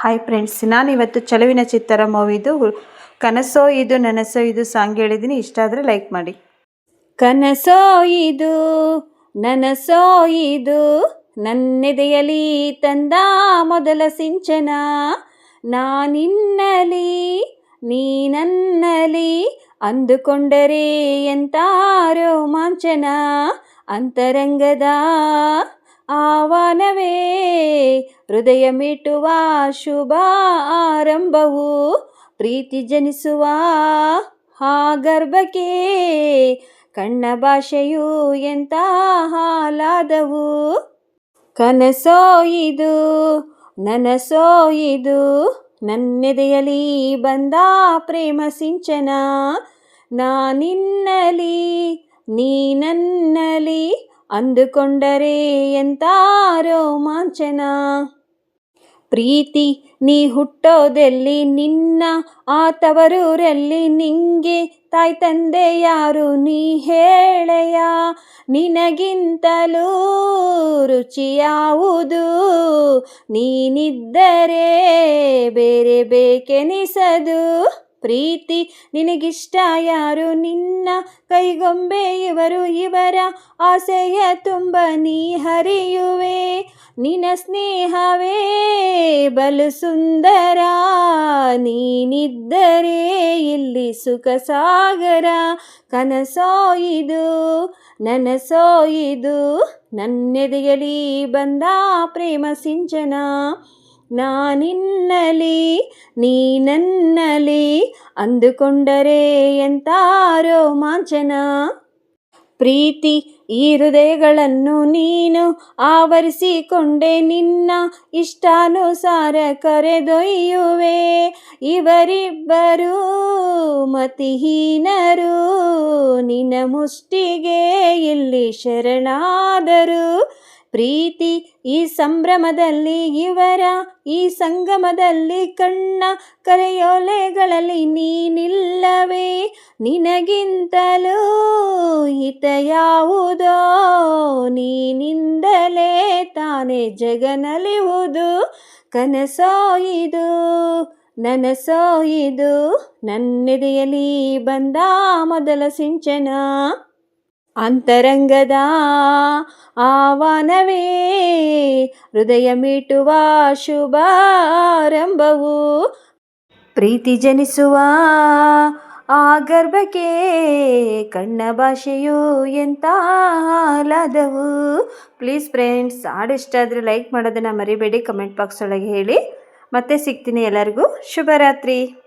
Hi friends ನಾನು ಇವತ್ತು ಚಲುವಿನ ಚಿತ್ತರ ಮೂವಿದು ಕನಸೋ ಇದು, ನನಸೋ ಇದು ಸಾಂಗ್ ಹೇಳಿದ್ದೀನಿ ಇಷ್ಟ ಆದರೆ ಲೈಕ್ ಮಾಡಿ. ಕನಸೋ ಇದು, ನನಸೋ ಇದು ನನ್ನೆದೆಯಲಿ ತಂದ ಮೊದಲ ಸಿಂಚನ. ನಾನಿನ್ನಲಿ ನೀ ನನ್ನಲಿ ಅಂದುಕೊಂಡರೆ ಎಂತ ರೋಮಾಂಚನ. ಅಂತರಂಗದ ಆಹ್ವಾನವೇ ಹೃದಯ ಮೀಟುವ ಶುಭ ಆರಂಭವು ಪ್ರೀತಿ ಜನಿಸುವ ಗರ್ಭಕ್ಕೆ ಕಣ್ಣ ಭಾಷೆಯು ಎಂತ ಹಾಲಾದವು. ಕನಸೋ ಇದು, ನನಸೋ ಇದು. ನನ್ನೆದೆಯಲಿ ಬಂದ ಪ್ರೇಮ ಸಿಂಚನ. ನಾನಿನ್ನಲಿ ನೀ ನನ್ನಲಿ ಅಂದುಕೊಂಡರೆ ಎಂಥ ರೋಮಾಂಚನ ಪ್ರೀತಿ ನೀ ಹುಟ್ಟೋದೆಲ್ಲಿ ನಿನ್ನ ಆತವರೂರಲ್ಲಿ ತವರೂರಲ್ಲಿ ನಿಂಗೆ, ತಾಯಿ ತಂದೆ ಯಾರು ನೀ ಹೇಳೆಯ. ನಿನಗಿಂತಲೂ ರುಚಿಯಾವುದು ನೀನಿದ್ದರೆ ಬೇರೆ ಬೇಕೆನಿಸದು? ಪ್ರೀತಿ. ನಿನಗಿಷ್ಟ ಯಾರು? ನಿನ್ನ ಕೈಗೊಂಬೆ ಇವರು. ಇವರ ಆಸೆಯ ತುಂಬ ನೀ ಹರಿಯುವೆ. ನಿನ್ನ ಸ್ನೇಹವೇ ಬಲು ಸುಂದರ. ನೀನಿದ್ದರೆ ಇಲ್ಲಿ ಸುಖ ಸಾಗರ. ಕನಸೋ ಇದು, ನನಸೋ ಇದು. ನನ್ನೆದೆಯಲಿ ಬಂದ ಪ್ರೇಮ ಸಿಂಚನ. ನಾನಿನ್ನಲಿ ನೀ ನನ್ನಲಿ ಅಂದುಕೊಂಡರೆ ಎಂಥ ರೋಮಾಂಚನ. ಪ್ರೀತಿ ಈ ಹೃದಯಗಳನ್ನು ನೀನು ಆವರಿಸಿಕೊಂಡೆ ನಿನ್ನ ಇಷ್ಟಾನುಸಾರ ಕರೆದೊಯ್ಯುವೆ. ಇವರಿಬ್ಬರು ಮತಿಹೀನರು, ನಿನ್ನ ಮುಷ್ಟಿಗೆ ಇಲ್ಲಿ ಶರಣಾದರು? ಪ್ರೀತಿ ಈ ಸಂಭ್ರಮದಲ್ಲಿ ಇವರ, ಈ ಸಂಗಮದಲ್ಲಿ ಕಣ್ಣ ಕರೆಯೋಲೆಗಳಲ್ಲಿ ನೀನಿಲ್ಲವೇ? ನಿನಗಿಂತಲೂ ಹಿತ ಯಾವುದೋ? ನೀನಿಂದಲೇ ತಾನೇ ಜಗನಲಿವುದು ಕನಸೋ ಇದು? ನನಸೋ ಇದು? ನನ್ನೆದೆಯಲಿ ಬಂದ ಮೊದಲ ಸಿಂಚನ? ಅಂತರಂಗದ ಆಹ್ವಾನವೇ ಹೃದಯ ಮೀಟುವ ಶುಭಾರಂಭವು. ಪ್ರೀತಿ ಜನಿಸುವ ಆ ಗರ್ಭಕ್ಕೆ ಕಣ್ಣ ಭಾಷೆಯು ಎಂಥ ಆಹ್ಲಾದವು ಪ್ಲೀಸ್ ಫ್ರೆಂಡ್ಸ್ ಹಾಡು ಇಷ್ಟ ಆದರೆ ಲೈಕ್ ಮಾಡೋದನ್ನು ಮರಿಬೇಡಿ, ಕಮೆಂಟ್ ಬಾಕ್ಸ್ ಒಳಗೆ ಹೇಳಿ. ಮತ್ತೆ ಸಿಗ್ತೀನಿ ಎಲ್ಲರಿಗೂ. ಶುಭರಾತ್ರಿ.